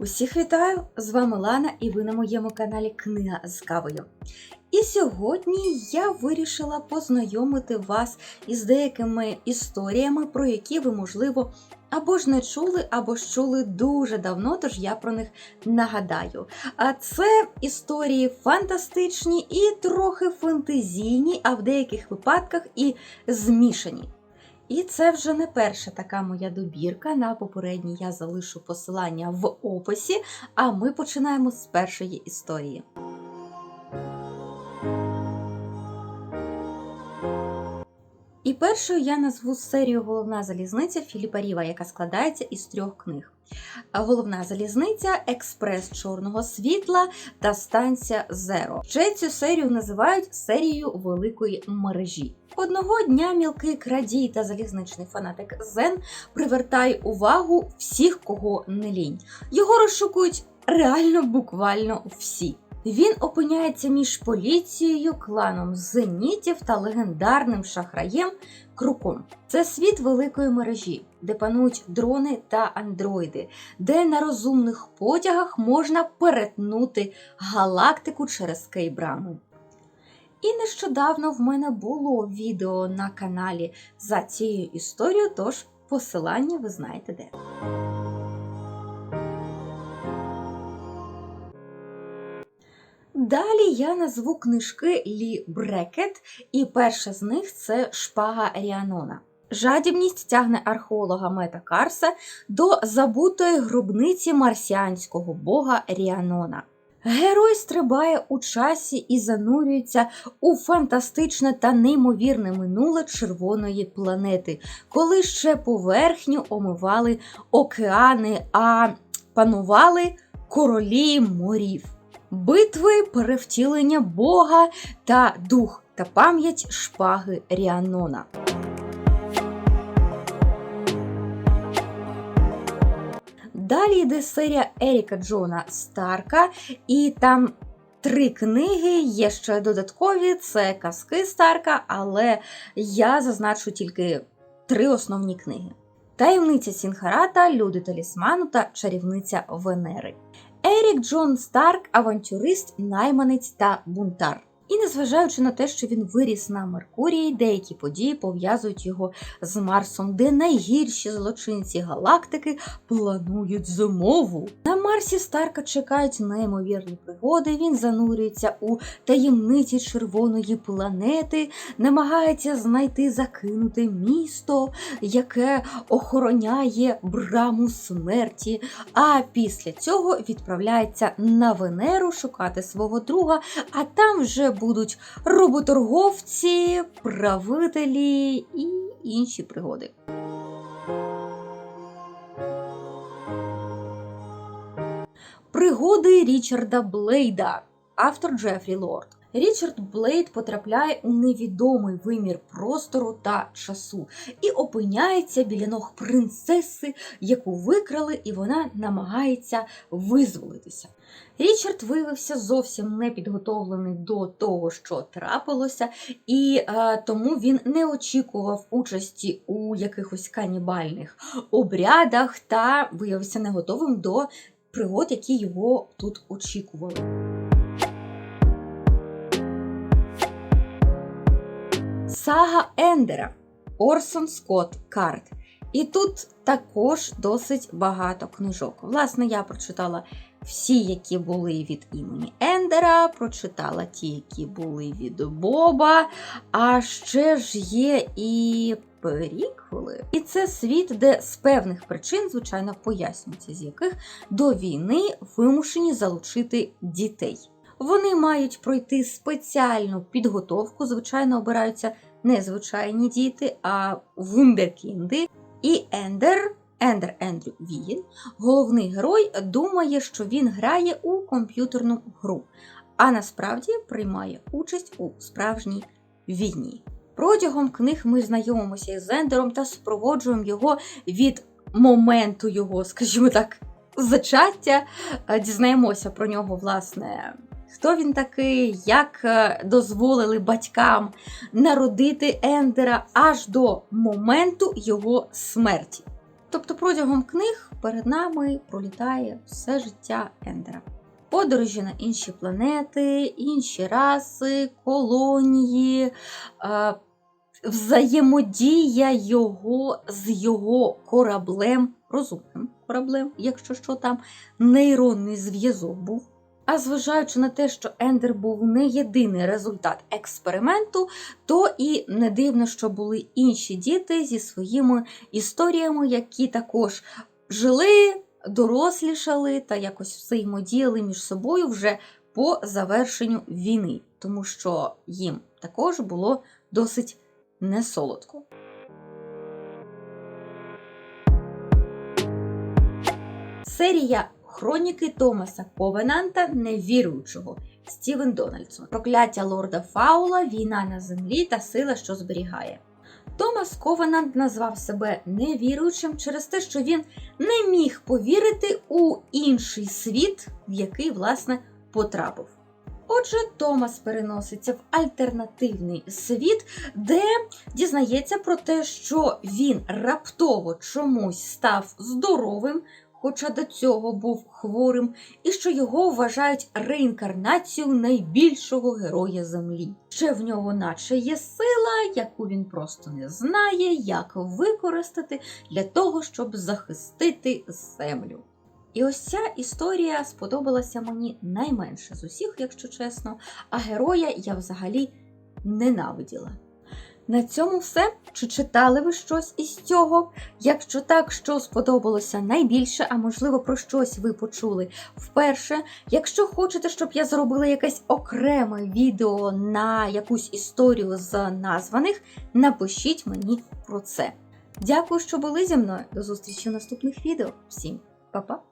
Усіх вітаю! З вами Лана і ви на моєму каналі Книга з кавою. І сьогодні я вирішила познайомити вас із деякими історіями, про які ви, можливо, або ж не чули, або ж чули дуже давно, тож я про них нагадаю. А це історії фантастичні і трохи фантазійні, а в деяких випадках і змішані. І це вже не перша така моя добірка. На попередній я залишу посилання в описі, а ми починаємо з першої історії. Першою я назву серію Головна залізниця Філіпа Ріва, яка складається із трьох книг. Головна залізниця, Експрес Чорного світла та станція Зеро. Ще цю серію називають серією великої мережі. Одного дня мілкий крадій та залізничний фанатик Зен привертає увагу всіх, кого не лінь. Його розшукують реально буквально всі. Він опиняється між поліцією, кланом зенітів та легендарним шахраєм Круком. Це світ великої мережі, де панують дрони та андроїди, де на розумних потягах можна перетнути галактику через кейбрами. І нещодавно в мене було відео на каналі за цією історією, тож посилання ви знаєте де. Далі я назву книжки Лі Брекет, і перша з них це Шпага Ріанона. Жадібність тягне археолога Мета Карса до забутої гробниці марсіанського бога Ріанона. Герой стрибає у часі і занурюється у фантастичне та неймовірне минуле червоної планети, коли ще поверхню омивали океани, а панували королі морів. Битви, перевтілення Бога та дух та пам'ять шпаги Ріанона. Далі йде серія Еріка Джона Старка, і там три книги, є ще додаткові, це казки Старка, але я зазначу тільки три основні книги: Таємниця Сінхарата, Люди талісману та Чарівниця Венери. Ерік Джон Старк авантюрист, найманець та бунтар. І незважаючи на те, що він виріс на Меркурії, деякі події пов'язують його з Марсом, де найгірші злочинці галактики планують зимову. Марсі Старка чекають неймовірні пригоди. Він занурюється у таємниці червоної планети, намагається знайти закинуте місто, яке охороняє браму смерті. А після цього відправляється на Венеру шукати свого друга, а там вже будуть роботорговці, правителі і інші пригоди. Пригоди Річарда Блейда, автор Джефрі Лорд. Річард Блейд потрапляє у невідомий вимір простору та часу і опиняється біля ног принцеси, яку викрали, і вона намагається визволитися. Річард виявився зовсім не підготовлений до того, що трапилося, і е, тому він не очікував участі у якихось канібальних обрядах та виявився не готовим до пригод, які його тут очікували. Сага Ендера Орсон Скотт Карт. І тут також досить багато книжок. Власне, я прочитала всі, які були від імені Ендера, прочитала ті, які були від Боба. А ще ж є і періквели. І це світ, де з певних причин, звичайно, пояснюється, з яких до війни вимушені залучити дітей. Вони мають пройти спеціальну підготовку, звичайно, обираються не звичайні діти, а вундеркінди. І Ендер, Ендер Ендрю Віїн, головний герой, думає, що він грає у комп'ютерну гру, а насправді приймає участь у справжній війні. Протягом книг ми знайомимося із Ендером та супроводжуємо його від моменту його, скажімо так, зачаття. Дізнаємося про нього, власне, хто він такий, як е, дозволили батькам народити Ендера аж до моменту його смерті. Тобто протягом книг перед нами пролітає все життя Ендера. Подорожі на інші планети, інші раси, колонії, е, взаємодія його з його кораблем, розумним кораблем, якщо що там нейронний зв'язок був. А зважаючи на те, що Ендер був не єдиний результат експерименту, то і не дивно, що були інші діти зі своїми історіями, які також жили, дорослішали та якось взаємодіяли між собою вже по завершенню війни, тому що їм також було досить несолодко. Серія Хроніки Томаса Ковенанта Невіруючого Стівен Дональдсон. Прокляття лорда Фаула, війна на землі та сила, що зберігає. Томас Ковенант назвав себе невіруючим через те, що він не міг повірити у інший світ, в який, власне, потрапив. Отже, Томас переноситься в альтернативний світ, де дізнається про те, що він раптово чомусь став здоровим, хоча до цього був хворим, і що його вважають реінкарнацією найбільшого героя землі. Ще в нього наче є сила, яку він просто не знає, як використати для того, щоб захистити землю. І ось ця історія сподобалася мені найменше з усіх, якщо чесно, а героя я взагалі ненавиділа. На цьому все. Чи читали ви щось із цього? Якщо так, що сподобалося найбільше, а можливо про щось ви почули вперше. Якщо хочете, щоб я зробила якесь окреме відео на якусь історію з названих, напишіть мені про це. Дякую, що були зі мною. До зустрічі в наступних відео. Всім па-па!